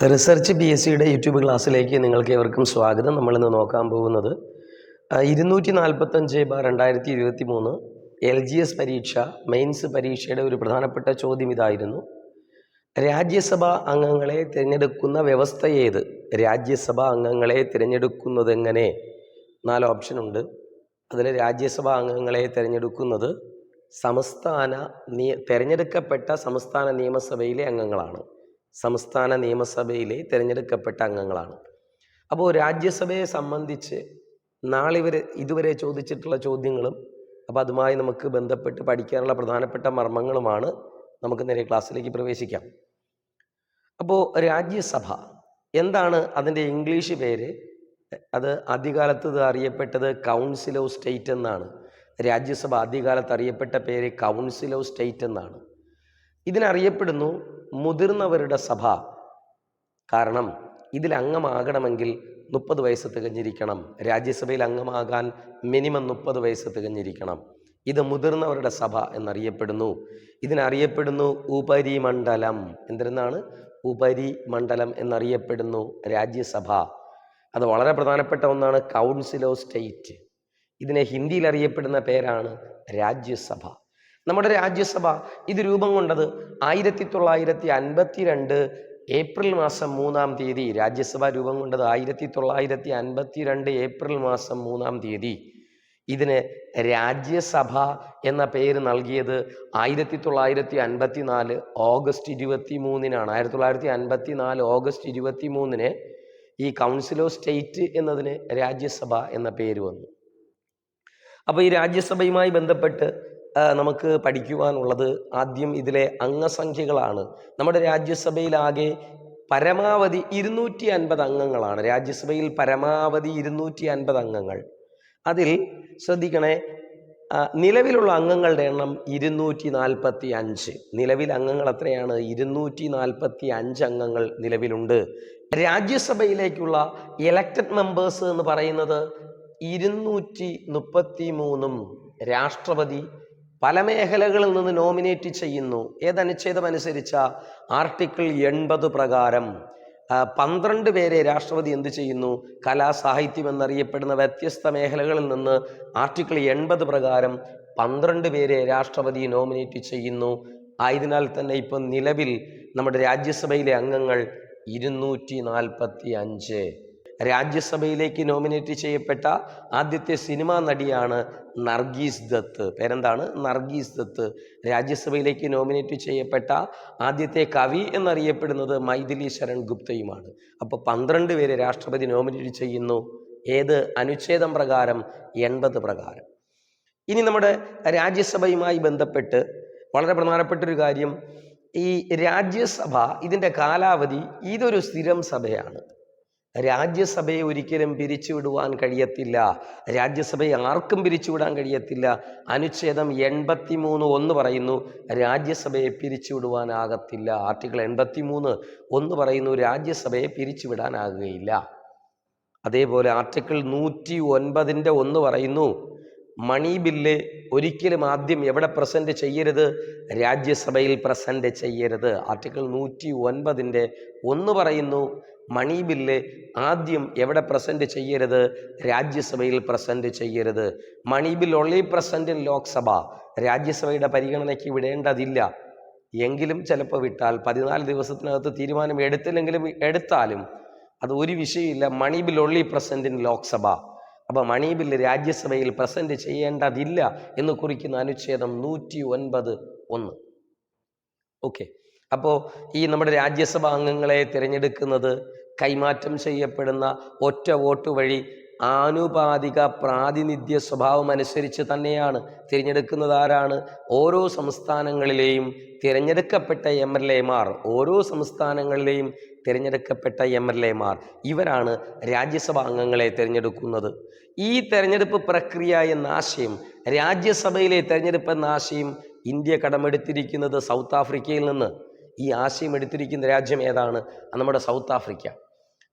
Research P S സിയുടെ YouTube ക്ലാസ്സിലേക്ക് നിങ്ങൾക്ക് ഏവർക്കും സ്വാഗതം. നമ്മളിന്ന് നോക്കാൻ പോകുന്നത് ഇരുന്നൂറ്റി നാൽപ്പത്തഞ്ച് ബാർ രണ്ടായിരത്തി ഇരുപത്തി മൂന്ന് എൽ ജി എസ് പരീക്ഷ മെയിൻസ് പരീക്ഷയുടെ ഒരു പ്രധാനപ്പെട്ട ചോദ്യം ഇതായിരുന്നു. രാജ്യസഭാ അംഗങ്ങളെ തിരഞ്ഞെടുക്കുന്ന വ്യവസ്ഥ ഏത്? രാജ്യസഭാ അംഗങ്ങളെ തിരഞ്ഞെടുക്കുന്നത് എങ്ങനെ നാല് ഓപ്ഷനുണ്ട് അതിൽ രാജ്യസഭാ അംഗങ്ങളെ തിരഞ്ഞെടുക്കുന്നത് സംസ്ഥാന നിയ തിരഞ്ഞെടുക്കപ്പെട്ട സംസ്ഥാന നിയമസഭയിലെ അംഗങ്ങളാണ്. സംസ്ഥാന നിയമസഭയിലെ തിരഞ്ഞെടുക്കപ്പെട്ട അംഗങ്ങളാണ്. അപ്പോൾ രാജ്യസഭയെ സംബന്ധിച്ച് നാളിവരെ ഇതുവരെ ചോദിച്ചിട്ടുള്ള ചോദ്യങ്ങളും അപ്പോൾ അതുമായി നമുക്ക് ബന്ധപ്പെട്ട് പഠിക്കാനുള്ള പ്രധാനപ്പെട്ട മർമ്മങ്ങളുമാണ് നമുക്ക് നേരെ ക്ലാസ്സിലേക്ക് പ്രവേശിക്കാം. അപ്പോൾ രാജ്യസഭ എന്താണ് അതിന്റെ ഇംഗ്ലീഷ് പേര്? അത് ആദ്യകാലത്ത് അറിയപ്പെട്ടത് കൗൺസിൽ ഓഫ് സ്റ്റേറ്റ് എന്നാണ്. രാജ്യസഭ ആദ്യകാലത്ത് അറിയപ്പെട്ട പേര് കൗൺസിൽ ഓഫ് സ്റ്റേറ്റ് എന്നാണ്. ഇതിനറിയപ്പെടുന്നു മുതിർന്നവരുടെ സഭ. കാരണം ഇതിൽ അംഗമാകണമെങ്കിൽ മുപ്പത് വയസ്സ് തികഞ്ഞിരിക്കണം. രാജ്യസഭയിൽ അംഗമാകാൻ മിനിമം മുപ്പത് വയസ്സ് തികഞ്ഞിരിക്കണം. ഇത് മുതിർന്നവരുടെ സഭ എന്നറിയപ്പെടുന്നു. ഇതിനറിയപ്പെടുന്നു ഉപരിമണ്ഡലം. എന്തിരുന്നാണ് ഉപരിമണ്ഡലം എന്നറിയപ്പെടുന്നു രാജ്യസഭ. അത് വളരെ പ്രധാനപ്പെട്ട ഒന്നാണ് കൗൺസിൽ ഓഫ് സ്റ്റേറ്റ്. ഇതിനെ ഹിന്ദിയിൽ അറിയപ്പെടുന്ന പേരാണ് രാജ്യസഭ. നമ്മുടെ രാജ്യസഭ ഇത് രൂപം കൊണ്ടത് ആയിരത്തി തൊള്ളായിരത്തി അൻപത്തി രണ്ട് ഏപ്രിൽ മാസം മൂന്നാം തീയതി. രാജ്യസഭ രൂപം കൊണ്ടത് ആയിരത്തി തൊള്ളായിരത്തി അൻപത്തി രണ്ട് ഏപ്രിൽ മാസം മൂന്നാം തീയതി. ഇതിന് രാജ്യസഭ എന്ന പേര് നൽകിയത് ആയിരത്തി തൊള്ളായിരത്തി അൻപത്തി നാല് ഓഗസ്റ്റ് ഇരുപത്തി മൂന്നിനാണ് ആയിരത്തി തൊള്ളായിരത്തി അൻപത്തി നാല് ഓഗസ്റ്റ് ഇരുപത്തി മൂന്നിന് ഈ കൗൺസിൽ ഓഫ് സ്റ്റേറ്റ് എന്നതിന് രാജ്യസഭ എന്ന പേര് വന്നു. അപ്പോൾ ഈ രാജ്യസഭയുമായി ബന്ധപ്പെട്ട് നമുക്ക് പഠിക്കുവാനുള്ളത് ആദ്യം ഇതിലെ അംഗസംഖ്യകളാണ്. നമ്മുടെ രാജ്യസഭയിലാകെ പരമാവധി ഇരുന്നൂറ്റി അൻപത് അംഗങ്ങളാണ്. രാജ്യസഭയിൽ പരമാവധി ഇരുന്നൂറ്റി അൻപത് അംഗങ്ങൾ. അതിൽ ശ്രദ്ധിക്കണേ നിലവിലുള്ള അംഗങ്ങളുടെ എണ്ണം ഇരുന്നൂറ്റി നാൽപ്പത്തി അഞ്ച് നിലവിൽ അംഗങ്ങൾ എത്രയാണ്? ഇരുന്നൂറ്റി നാൽപ്പത്തി അഞ്ച് അംഗങ്ങൾ നിലവിലുണ്ട്. രാജ്യസഭയിലേക്കുള്ള ഇലക്റ്റഡ് മെമ്പേഴ്സ് എന്ന് പറയുന്നത് ഇരുന്നൂറ്റി മുപ്പത്തി മൂന്നും രാഷ്ട്രപതി പല മേഖലകളിൽ നിന്ന് നോമിനേറ്റ് ചെയ്യുന്നു. ഏതനുച്ഛേദം അനുസരിച്ച ആർട്ടിക്കിൾ എൺപത് പ്രകാരം. പന്ത്രണ്ട് പേരെ രാഷ്ട്രപതി എന്ത് ചെയ്യുന്നു? കലാ സാഹിത്യം എന്നറിയപ്പെടുന്ന വ്യത്യസ്ത മേഖലകളിൽ നിന്ന് ആർട്ടിക്കിൾ എൺപത് പ്രകാരം പന്ത്രണ്ട് പേരെ രാഷ്ട്രപതി നോമിനേറ്റ് ചെയ്യുന്നു. ആയതിനാൽ തന്നെ ഇപ്പം നിലവിൽ നമ്മുടെ രാജ്യസഭയിലെ അംഗങ്ങൾ ഇരുന്നൂറ്റി നാൽപ്പത്തി അഞ്ച് രാജ്യസഭയിലേക്ക് നോമിനേറ്റ് ചെയ്യപ്പെട്ട ആദ്യത്തെ സിനിമാ നടിയാണ് നർഗീസ് ദത്ത്. പേരെന്താണ്? നർഗീസ് ദത്ത്. രാജ്യസഭയിലേക്ക് നോമിനേറ്റ് ചെയ്യപ്പെട്ട ആദ്യത്തെ കവി എന്നറിയപ്പെടുന്നത് മൈഥിലി ശരൺ ഗുപ്തയുമാണ്. അപ്പോൾ പന്ത്രണ്ട് പേരെ രാഷ്ട്രപതി നോമിനേറ്റ് ചെയ്യുന്നു. ഏത്? അനുച്ഛേദം പ്രകാരം എൺപത് പ്രകാരം. ഇനി നമ്മുടെ രാജ്യസഭയുമായി ബന്ധപ്പെട്ട് വളരെ പ്രധാനപ്പെട്ട ഒരു കാര്യം. ഈ രാജ്യസഭ ഇതിന്റെ കാലാവധി ഇതൊരു സ്ഥിരം സഭയാണ്. രാജ്യസഭയെ ഒരിക്കലും പിരിച്ചുവിടുവാൻ കഴിയത്തില്ല. രാജ്യസഭയെ ആർക്കും പിരിച്ചുവിടാൻ കഴിയത്തില്ല. അനുച്ഛേദം എൺപത്തി മൂന്ന് ഒന്ന് പറയുന്നു രാജ്യസഭയെ പിരിച്ചുവിടുവാനാകത്തില്ല. ആർട്ടിക്കിൾ എൺപത്തി മൂന്ന് ഒന്ന് പറയുന്നു രാജ്യസഭയെ പിരിച്ചുവിടാനാകുകയില്ല. അതേപോലെ ആർട്ടിക്കിൾ നൂറ്റി ഒൻപതിന്റെ ഒന്ന് പറയുന്നു മണി ബില്ല് ഒരിക്കലും ആദ്യം എവിടെ പ്രസന്റ് ചെയ്യരുത്? രാജ്യസഭയിൽ പ്രസന്റ് ചെയ്യരുത്. ആർട്ടിക്കിൾ നൂറ്റി ഒൻപതിന്റെ ഒന്ന് പറയുന്നു മണി ബില്ല് ആദ്യം എവിടെ പ്രസന്റ് ചെയ്യരുത്? രാജ്യസഭയിൽ പ്രസന്റ് ചെയ്യരുത്. Money bill only present in Lok Sabha. രാജ്യസഭയുടെ പരിഗണനയ്ക്ക് വിടേണ്ടതില്ല. എങ്കിലും ചിലപ്പോൾ വിട്ടാൽ പതിനാല് ദിവസത്തിനകത്ത് തീരുമാനം എടുത്തില്ലെങ്കിലും എടുത്താലും അത് ഒരു വിഷയമില്ല money bill only present in Lok Sabha. അപ്പോൾ മണി ബില്ല് രാജ്യസഭയിൽ പ്രസന്റ് ചെയ്യേണ്ടതില്ല എന്ന് കുറിക്കുന്ന അനുച്ഛേദം നൂറ്റി ഒൻപത് ഒന്ന്. ഓക്കെ. അപ്പോൾ ഈ നമ്മുടെ രാജ്യസഭാ അംഗങ്ങളെ തിരഞ്ഞെടുക്കുന്നത് കൈമാറ്റം ചെയ്യപ്പെടുന്ന ഒറ്റ വോട്ട് വഴി ആനുപാതിക പ്രാതിനിധ്യ സ്വഭാവം അനുസരിച്ച് തന്നെയാണ് തിരഞ്ഞെടുക്കുന്നത് ആരാണ്? ഓരോ സംസ്ഥാനങ്ങളിലെയും തിരഞ്ഞെടുക്കപ്പെട്ട എം എൽ എമാർ ഓരോ സംസ്ഥാനങ്ങളിലെയും തിരഞ്ഞെടുക്കപ്പെട്ട എം എൽ എമാർ ഇവരാണ് രാജ്യസഭാ അംഗങ്ങളെ തിരഞ്ഞെടുക്കുന്നത്. ഈ തിരഞ്ഞെടുപ്പ് പ്രക്രിയ എന്ന ആശയം രാജ്യസഭയിലെ തിരഞ്ഞെടുപ്പ് എന്ന ആശയം ഇന്ത്യ കടമെടുത്തിരിക്കുന്നത് സൗത്ത് ആഫ്രിക്കയിൽ നിന്ന് ഈ ആശയം എടുത്തിരിക്കുന്ന രാജ്യം ഏതാണ്? നമ്മുടെ സൗത്ത് ആഫ്രിക്ക.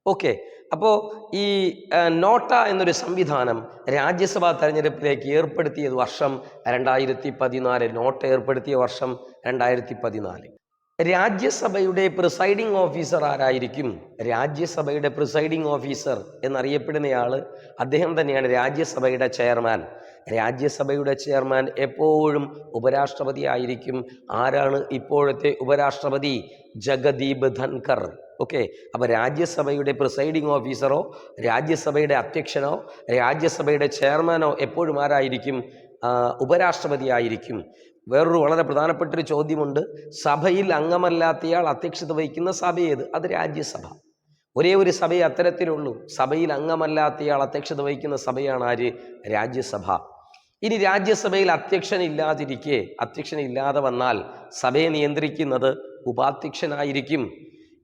ഓക്കെ. അപ്പോൾ ഈ നോട്ട എന്നൊരു സംവിധാനം രാജ്യസഭാ തെരഞ്ഞെടുപ്പിലേക്ക് ഏർപ്പെടുത്തിയത് വർഷം രണ്ടായിരത്തി പതിനാല് നോട്ട ഏർപ്പെടുത്തിയ വർഷം രണ്ടായിരത്തി പതിനാല് രാജ്യസഭയുടെ പ്രിസൈഡിംഗ് ഓഫീസർ ആരായിരിക്കും? രാജ്യസഭയുടെ പ്രിസൈഡിംഗ് ഓഫീസർ എന്നറിയപ്പെടുന്നയാൾ അദ്ദേഹം തന്നെയാണ് രാജ്യസഭയുടെ ചെയർമാൻ രാജ്യസഭയുടെ ചെയർമാൻ എപ്പോഴും ഉപരാഷ്ട്രപതി ആയിരിക്കും. ആരാണ് ഇപ്പോഴത്തെ ഉപരാഷ്ട്രപതി? ജഗദീപ് ധൻകർ ഓക്കെ? അപ്പോൾ രാജ്യസഭയുടെ പ്രിസൈഡിംഗ് ഓഫീസറോ രാജ്യസഭയുടെ അധ്യക്ഷനോ രാജ്യസഭയുടെ ചെയർമാനോ എപ്പോഴും ആരായിരിക്കും? ഉപരാഷ്ട്രപതി ആയിരിക്കും. വേറൊരു വളരെ പ്രധാനപ്പെട്ട ഒരു ചോദ്യമുണ്ട്. സഭയിൽ അംഗമല്ലാത്തയാൾ അധ്യക്ഷത വഹിക്കുന്ന സഭ ഏത്? അത് രാജ്യസഭ. ഒരേ ഒരു സഭയെ അത്തരത്തിലുള്ളൂ. സഭയിൽ അംഗമല്ലാത്തയാൾ അധ്യക്ഷത വഹിക്കുന്ന സഭയാണ് ആര്? രാജ്യസഭ. ഇനി രാജ്യസഭയിൽ അധ്യക്ഷനില്ലാതിരിക്കെ അധ്യക്ഷനില്ലാതെ വന്നാൽ സഭയെ നിയന്ത്രിക്കുന്നത് ഉപാധ്യക്ഷനായിരിക്കും.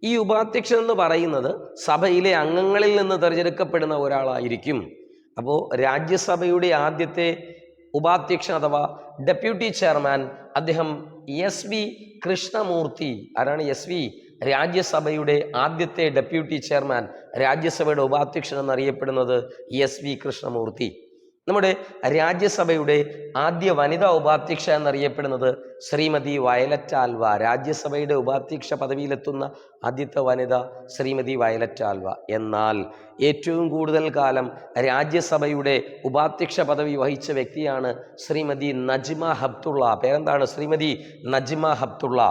ഈ ഉപാധ്യക്ഷൻ എന്ന് പറയുന്നത് സഭയിലെ അംഗങ്ങളിൽ നിന്ന് തിരഞ്ഞെടുക്കപ്പെടുന്ന ഒരാളായിരിക്കും. അപ്പോൾ രാജ്യസഭയുടെ ആദ്യത്തെ ഉപാധ്യക്ഷൻ അഥവാ ഡെപ്യൂട്ടി ചെയർമാൻ അദ്ദേഹം എസ് വി കൃഷ്ണമൂർത്തി. ആരാണ് എസ് വി? രാജ്യസഭയുടെ ആദ്യത്തെ ഡെപ്യൂട്ടി ചെയർമാൻ രാജ്യസഭയുടെ ഉപാധ്യക്ഷൻ എന്നറിയപ്പെടുന്നത് എസ് വി കൃഷ്ണമൂർത്തി. നമ്മുടെ രാജ്യസഭയുടെ ആദ്യ വനിതാ ഉപാധ്യക്ഷ എന്നറിയപ്പെടുന്നത് ശ്രീമതി വയലറ്റ് ആൽവ. രാജ്യസഭയുടെ ഉപാധ്യക്ഷ പദവിയിലെത്തുന്ന ആദ്യത്തെ വനിത ശ്രീമതി വയലറ്റ് ആൽവ. എന്നാൽ ഏറ്റവും കൂടുതൽ കാലം രാജ്യസഭയുടെ ഉപാധ്യക്ഷ പദവി വഹിച്ച വ്യക്തിയാണ് ശ്രീമതി നജ്മ ഹബ്തുള്ള പേരെന്താണ് ശ്രീമതി നജ്മ ഹബ്തുള്ള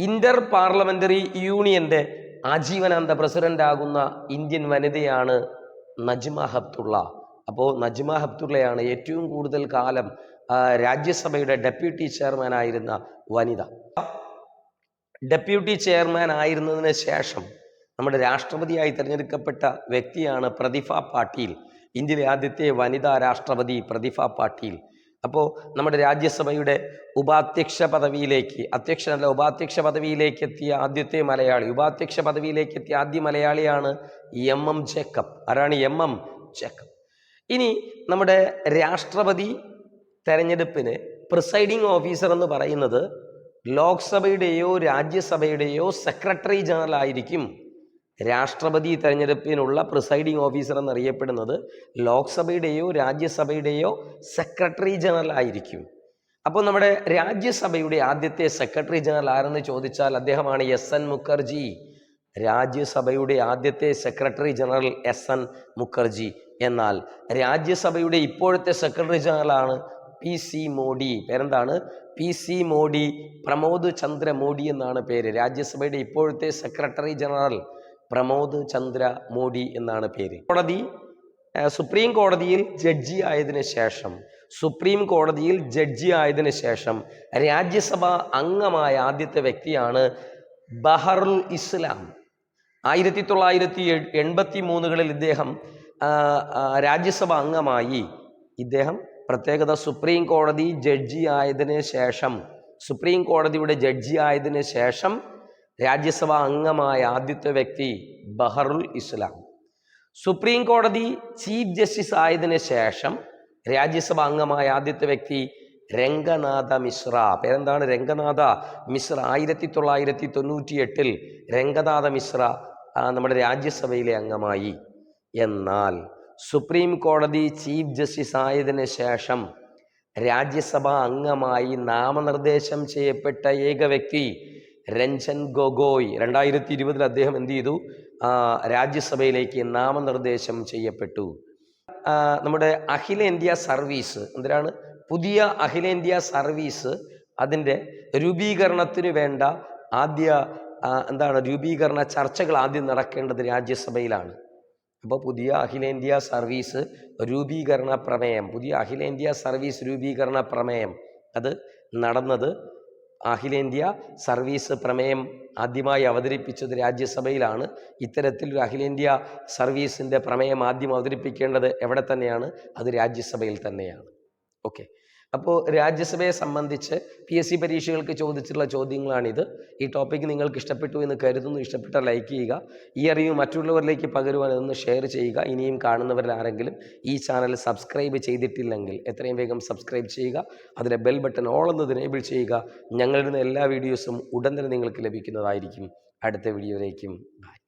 ഇന്റർ പാർലമെന്ററി യൂണിയന്റെ ആജീവനാന്ത പ്രസിഡന്റ് ആകുന്ന ഇന്ത്യൻ വനിതയാണ് നജ്മ ഹബ്തുള്ള അപ്പോൾ നജ്മ ഹബ്തുള്ളയാണ് ഏറ്റവും കൂടുതൽ കാലം രാജ്യസഭയുടെ ഡെപ്യൂട്ടി ചെയർമാൻ ആയിരുന്ന വനിത. ഡെപ്യൂട്ടി ചെയർമാൻ ആയിരുന്നതിന് ശേഷം നമ്മുടെ രാഷ്ട്രപതിയായി തിരഞ്ഞെടുക്കപ്പെട്ട വ്യക്തിയാണ് പ്രതിഭ പാട്ടീൽ. ഇന്ത്യയിലെ ആദ്യത്തെ വനിതാ രാഷ്ട്രപതി പ്രതിഭ പാട്ടീൽ. അപ്പോൾ നമ്മുടെ രാജ്യസഭയുടെ ഉപാധ്യക്ഷ പദവിയിലേക്ക് അധ്യക്ഷനല്ല ഉപാധ്യക്ഷ പദവിയിലേക്ക് എത്തിയ ആദ്യത്തെ മലയാളി ഉപാധ്യക്ഷ പദവിയിലേക്ക് എത്തിയ ആദ്യ മലയാളിയാണ് എം എം ജേക്കബ്. ആരാണ് എം എം ജേക്കബ്? ഇനി നമ്മുടെ രാഷ്ട്രപതി തെരഞ്ഞെടുപ്പിന് പ്രിസൈഡിംഗ് ഓഫീസർ എന്ന് പറയുന്നത് ലോക്സഭയുടെയോ രാജ്യസഭയുടെയോ സെക്രട്ടറി ജനറൽ ആയിരിക്കും രാഷ്ട്രപതി തെരഞ്ഞെടുപ്പിനുള്ള പ്രിസൈഡിംഗ് ഓഫീസർ എന്നറിയപ്പെടുന്നത് ലോക്സഭയുടെയോ രാജ്യസഭയുടെയോ സെക്രട്ടറി ജനറൽ ആയിരിക്കും. അപ്പോൾ നമ്മുടെ രാജ്യസഭയുടെ ആദ്യത്തെ സെക്രട്ടറി ജനറൽ ആരെന്ന് ചോദിച്ചാൽ അദ്ദേഹമാണ് എസ് എൻ മുഖർജി. രാജ്യസഭയുടെ ആദ്യത്തെ secretary general S N Mukherjee. എന്നാൽ രാജ്യസഭയുടെ ഇപ്പോഴത്തെ സെക്രട്ടറി ജനറലാണ് പി സി മോഡി. പേരെന്താണ്? പി സി മോഡി പ്രമോദ് ചന്ദ്ര മോഡി എന്നാണ് പേര്. രാജ്യസഭയുടെ ഇപ്പോഴത്തെ സെക്രട്ടറി ജനറൽ പ്രമോദ് ചന്ദ്ര മോഡി എന്നാണ് പേര്. കോടതി സുപ്രീം കോടതിയിൽ ജഡ്ജി ആയതിനു ശേഷം സുപ്രീം കോടതിയിൽ ജഡ്ജി ആയതിനു ശേഷം രാജ്യസഭ അംഗമായ ആദ്യത്തെ വ്യക്തിയാണ് ബഹറുൽ ഇസ്ലാം. ആയിരത്തി തൊള്ളായിരത്തി എൺപത്തി മൂന്നുകളിൽ ഇദ്ദേഹം രാജ്യസഭ അംഗമായി ഇദ്ദേഹം പ്രത്യേകത സുപ്രീം കോടതി ജഡ്ജി ആയതിനു ശേഷം സുപ്രീം കോടതിയുടെ ജഡ്ജി ആയതിനു ശേഷം രാജ്യസഭ അംഗമായ ആദ്യത്തെ വ്യക്തി ബഹറുൽ ഇസ്ലാം. സുപ്രീം കോടതി ചീഫ് ജസ്റ്റിസ് ആയതിനു ശേഷം രാജ്യസഭ അംഗമായ ആദ്യത്തെ വ്യക്തി രംഗനാഥ മിശ്ര. പേരെന്താണ് രംഗനാഥ മിശ്ര? ആയിരത്തി തൊള്ളായിരത്തി തൊണ്ണൂറ്റി എട്ടിൽ രംഗനാഥ മിശ്ര നമ്മുടെ രാജ്യസഭയിലെ അംഗമായി. എന്നാൽ സുപ്രീം കോടതി ചീഫ് ജസ്റ്റിസ് ആയതിനു ശേഷം രാജ്യസഭ അംഗമായി നാമനിർദ്ദേശം ചെയ്യപ്പെട്ട ഏക വ്യക്തി രഞ്ജൻ ഗൊഗോയ്. രണ്ടായിരത്തി ഇരുപതിൽ അദ്ദേഹം എന്ത് ചെയ്തു? രാജ്യസഭയിലേക്ക് നാമനിർദ്ദേശം ചെയ്യപ്പെട്ടു. നമ്മുടെ അഖിലേന്ത്യാ സർവീസ് എന്തിനാണ്? പുതിയ അഖിലേന്ത്യാ സർവീസ് അതിന്റെ രൂപീകരണത്തിന് വേണ്ട ആദ്യ എന്താണ് രൂപീകരണ ചർച്ചകൾ ആദ്യം നടക്കേണ്ടത് രാജ്യസഭയിലാണ്. അപ്പോൾ പുതിയ അഖിലേന്ത്യാ സർവീസ് രൂപീകരണ പ്രമേയം. പുതിയ അഖിലേന്ത്യാ സർവീസ് രൂപീകരണ പ്രമേയം. അത് നടന്നത് അഖിലേന്ത്യാ സർവീസ് പ്രമേയം ആദ്യമായി അവതരിപ്പിച്ചത് രാജ്യസഭയിലാണ്. ഇത്തരത്തിലൊരു അഖിലേന്ത്യാ സർവീസിന്റെ പ്രമേയം ആദ്യം അവതരിപ്പിക്കേണ്ടത് എവിടെ തന്നെയാണ്? അത് രാജ്യസഭയിൽ തന്നെയാണ്. ഓക്കെ. അപ്പോൾ രാജ്യസഭയെ സംബന്ധിച്ച് പി എസ് സി പരീക്ഷകൾക്ക് ചോദിച്ചിട്ടുള്ള ചോദ്യങ്ങളാണിത്. ഈ ടോപ്പിക് നിങ്ങൾക്ക് ഇഷ്ടപ്പെട്ടു എന്ന് കരുതുന്നു. ഇഷ്ടപ്പെട്ടാൽ ലൈക്ക് ചെയ്യുക. ഈ അറിവ് മറ്റുള്ളവരിലേക്ക് പകരുവാൻ ഇതൊന്ന് ഷെയർ ചെയ്യുക. ഇനിയും കാണുന്നവരിൽ ആരെങ്കിലും ഈ ചാനൽ സബ്സ്ക്രൈബ് ചെയ്തിട്ടില്ലെങ്കിൽ എത്രയും വേഗം സബ്സ്ക്രൈബ് ചെയ്യുക. അതിലെ ബെൽ ബട്ടൺ ഓൾ എന്നത് എനേബിൾ ചെയ്യുക. ഞങ്ങളിടുന്ന എല്ലാ വീഡിയോസും ഉടൻ തന്നെ നിങ്ങൾക്ക് ലഭിക്കുന്നതായിരിക്കും. അടുത്ത വീഡിയോയിലേക്കും ബൈ